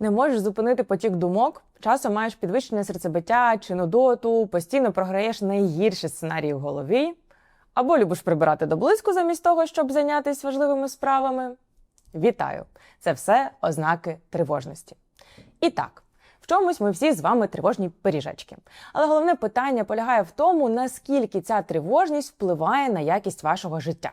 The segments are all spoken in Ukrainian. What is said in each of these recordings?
Не можеш зупинити потік думок, часом маєш підвищення серцебиття чи нудоту, постійно програєш найгірші сценарії в голові, або любиш прибирати до блиску замість того, щоб зайнятися важливими справами. Вітаю! Це все ознаки тривожності. І так, в чомусь ми всі з вами тривожні пиріжечки. Але головне питання полягає в тому, наскільки ця тривожність впливає на якість вашого життя.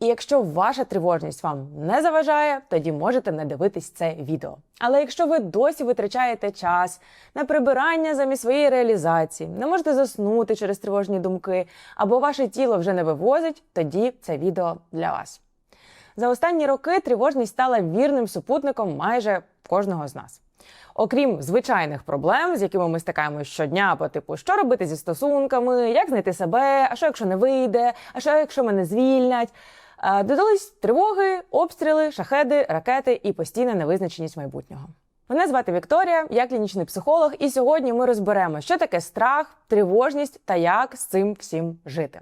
І якщо ваша тривожність вам не заважає, тоді можете не дивитись це відео. Але якщо ви досі витрачаєте час на прибирання замість своєї реалізації, не можете заснути через тривожні думки, або ваше тіло вже не вивозить, тоді це відео для вас. За останні роки тривожність стала вірним супутником майже кожного з нас. Окрім звичайних проблем, з якими ми стикаємося щодня, по типу, що робити зі стосунками, як знайти себе, а що якщо не вийде, а що якщо мене звільнять. Е, Додались тривоги, обстріли, шахеди, ракети і постійна невизначеність майбутнього. Мене звати Вікторія, я клінічний психолог, і сьогодні ми розберемо, що таке страх, тривожність та як з цим всім жити.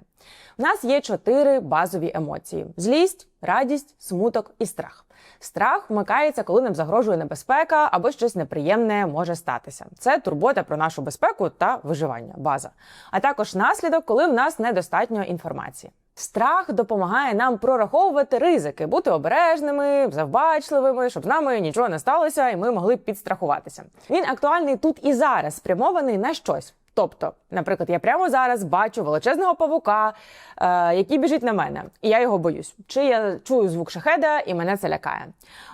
У нас є чотири базові емоції: злість, радість, смуток і страх. Страх вмикається, коли нам загрожує небезпека або щось неприємне може статися. Це турбота про нашу безпеку та виживання, база. А також наслідок, коли в нас недостатньо інформації. Страх допомагає нам прораховувати ризики, бути обережними, завбачливими, щоб з нами нічого не сталося, і ми могли підстрахуватися. Він актуальний тут і зараз, спрямований на щось. Тобто, наприклад, я прямо зараз бачу величезного павука, е, який біжить на мене, і я його боюсь. Чи я чую звук шахеда, і мене це лякає.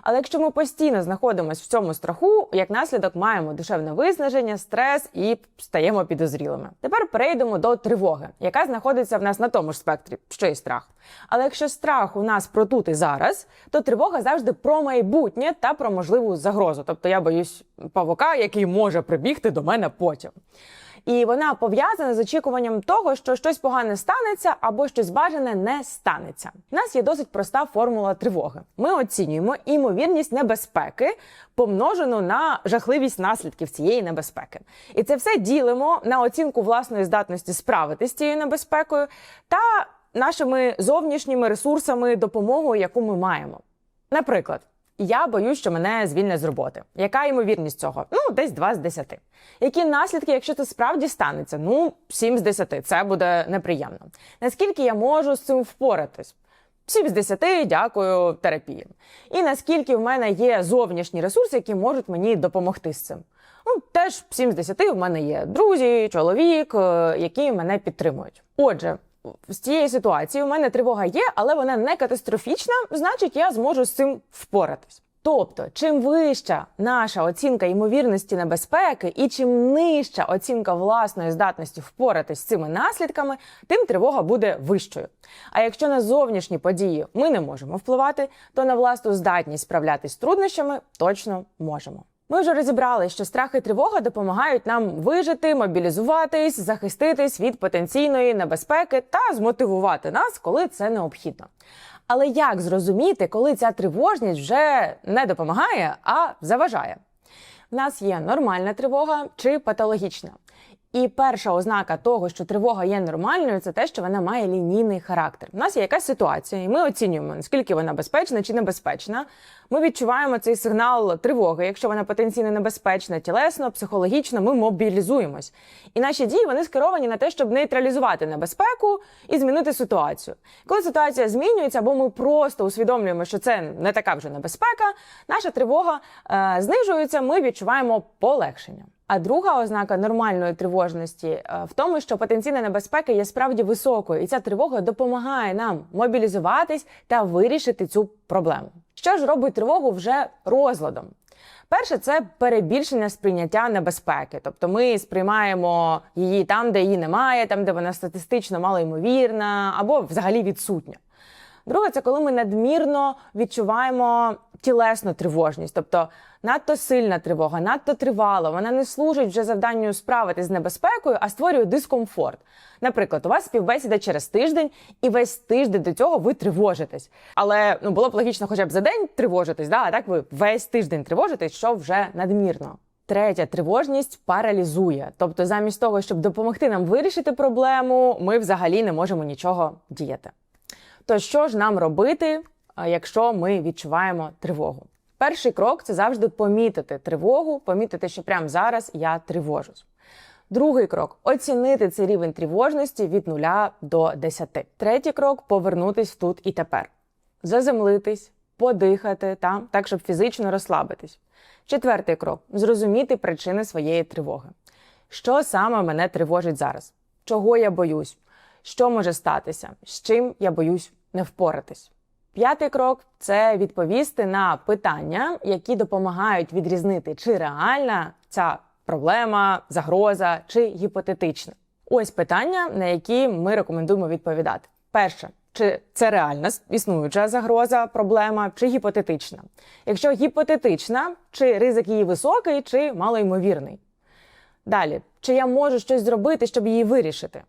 Але якщо ми постійно знаходимося в цьому страху, як наслідок маємо душевне виснаження, стрес і стаємо підозрілими. Тепер перейдемо до тривоги, яка знаходиться в нас на тому ж спектрі, що і страх. Але якщо страх у нас про тут і зараз, то тривога завжди про майбутнє та про можливу загрозу. Тобто я боюсь павука, який може прибігти до мене потім. І вона пов'язана з очікуванням того, що щось погане станеться або щось бажане не станеться. У нас є досить проста формула тривоги. Ми оцінюємо імовірність небезпеки, помножену на жахливість наслідків цієї небезпеки. І це все ділимо на оцінку власної здатності справитися з цією небезпекою та нашими зовнішніми ресурсами, допомогою, яку ми маємо. Наприклад. Я боюсь, що мене звільнять з роботи. Яка ймовірність цього? Ну, десь 2 з 10. Які наслідки, якщо це справді станеться? Ну, 7 з 10. Це буде неприємно. Наскільки я можу з цим впоратись? 7 з 10, дякую терапії. І наскільки в мене є зовнішні ресурси, які можуть мені допомогти з цим? Ну, теж 7 з 10 в мене є друзі, чоловік, е, які мене підтримують. Отже, з цієї ситуації у мене тривога є, але вона не катастрофічна, значить, я зможу з цим впоратись. Тобто, чим вища наша оцінка ймовірності небезпеки, і чим нижча оцінка власної здатності впоратись з цими наслідками, тим тривога буде вищою. А якщо на зовнішні події ми не можемо впливати, то на власну здатність справлятись з труднощами точно можемо. Ми вже розібрали, що страх і тривога допомагають нам вижити, мобілізуватись, захиститись від потенційної небезпеки та змотивувати нас, коли це необхідно. Але як зрозуміти, коли ця тривожність вже не допомагає, а заважає? В нас є нормальна тривога чи патологічна. І перша ознака того, що тривога є нормальною, це те, що вона має лінійний характер. У нас є якась ситуація, і ми оцінюємо, наскільки вона безпечна чи небезпечна. Ми відчуваємо цей сигнал тривоги. Якщо вона потенційно небезпечна, тілесно, психологічно, ми мобілізуємось. І наші дії вони скеровані на те, щоб нейтралізувати небезпеку і змінити ситуацію. Коли ситуація змінюється, або ми просто усвідомлюємо, що це не така вже небезпека, наша тривога е, знижується, ми відчуваємо полегшення. А друга ознака нормальної тривожності е, в тому, що потенційна небезпека є справді високою, і ця тривога допомагає нам мобілізуватись та вирішити цю проблему. Що ж робить тривогу вже розладом? Перше, це перебільшення сприйняття небезпеки, тобто ми сприймаємо її там, де її немає, там де вона статистично малоймовірна або взагалі відсутня. Друге, це коли ми надмірно відчуваємо тілесну тривожність, тобто надто сильна тривога, надто тривала, вона не служить вже завданню справитись з небезпекою, а створює дискомфорт. Наприклад, у вас співбесіда через тиждень, і весь тиждень до цього ви тривожитесь. Але ну було б логічно, хоча б за день тривожитись, да? а так ви весь тиждень тривожитесь, що вже надмірно. Третя тривожність паралізує. Тобто, замість того, щоб допомогти нам вирішити проблему, ми взагалі не можемо нічого діяти. То що ж нам робити, якщо ми відчуваємо тривогу? Перший крок це завжди помітити тривогу, помітити, що прямо зараз я тривожусь. Другий крок оцінити цей рівень тривожності від 0 до 10. Третій крок повернутись тут і тепер. Заземлитись, подихати та, так, щоб фізично розслабитись. Четвертий крок зрозуміти причини своєї тривоги. Що саме мене тривожить зараз? Чого я боюсь? Що може статися? З чим я боюсь не впоратись? П'ятий крок це відповісти на питання, які допомагають відрізнити, чи реальна ця проблема, загроза чи гіпотетична. Ось питання, на які ми рекомендуємо відповідати. Перше, чи це реальна існуюча загроза, проблема, чи гіпотетична? Якщо гіпотетична, чи ризик її високий, чи малоймовірний? Далі, чи я можу щось зробити, щоб її вирішити?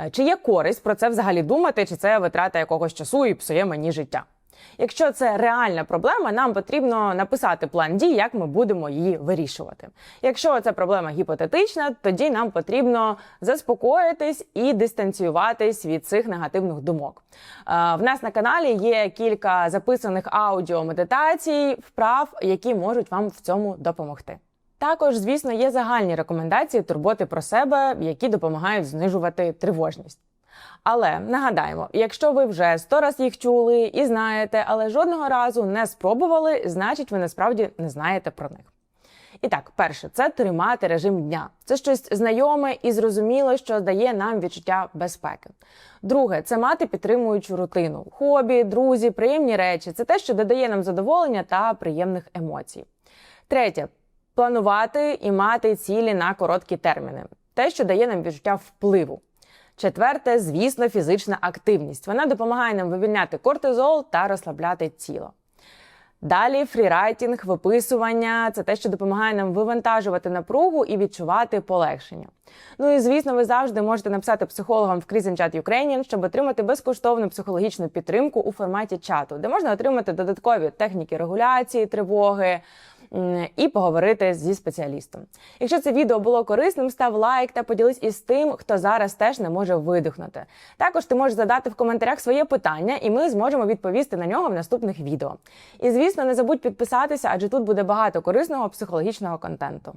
Е, Чи є користь про це взагалі думати, чи це витрата якогось часу і псує мені життя? Якщо це реальна проблема, нам потрібно написати план дій, як ми будемо її вирішувати. Якщо це проблема гіпотетична, тоді нам потрібно заспокоїтись і дистанціюватись від цих негативних думок. Е, В нас на каналі є кілька записаних аудіомедитацій, вправ, які можуть вам в цьому допомогти. Також, звісно, є загальні рекомендації турботи про себе, які допомагають знижувати тривожність. Але нагадаємо, якщо ви вже сто раз їх чули і знаєте, але жодного разу не спробували, значить ви насправді не знаєте про них. І так, перше, це тримати режим дня. Це щось знайоме і зрозуміло, що дає нам відчуття безпеки. Друге, це мати підтримуючу рутину, хобі, друзі, приємні речі. Це те, що додає нам задоволення та приємних емоцій. Третє планувати і мати цілі на короткі терміни, те, що дає нам відчуття впливу. Четверте, звісно, фізична активність. Вона допомагає нам вивільняти кортизол та розслабляти тіло. Далі фрірайтінг, виписування це те, що допомагає нам вивантажувати напругу і відчувати полегшення. Ну і звісно, ви завжди можете написати психологам в Chat Ukrainian, щоб отримати безкоштовну психологічну підтримку у форматі чату, де можна отримати додаткові техніки регуляції, тривоги. І поговорити зі спеціалістом. Якщо це відео було корисним, став лайк та поділись із тим, хто зараз теж не може видихнути. Також ти можеш задати в коментарях своє питання, і ми зможемо відповісти на нього в наступних відео. І звісно, не забудь підписатися, адже тут буде багато корисного психологічного контенту.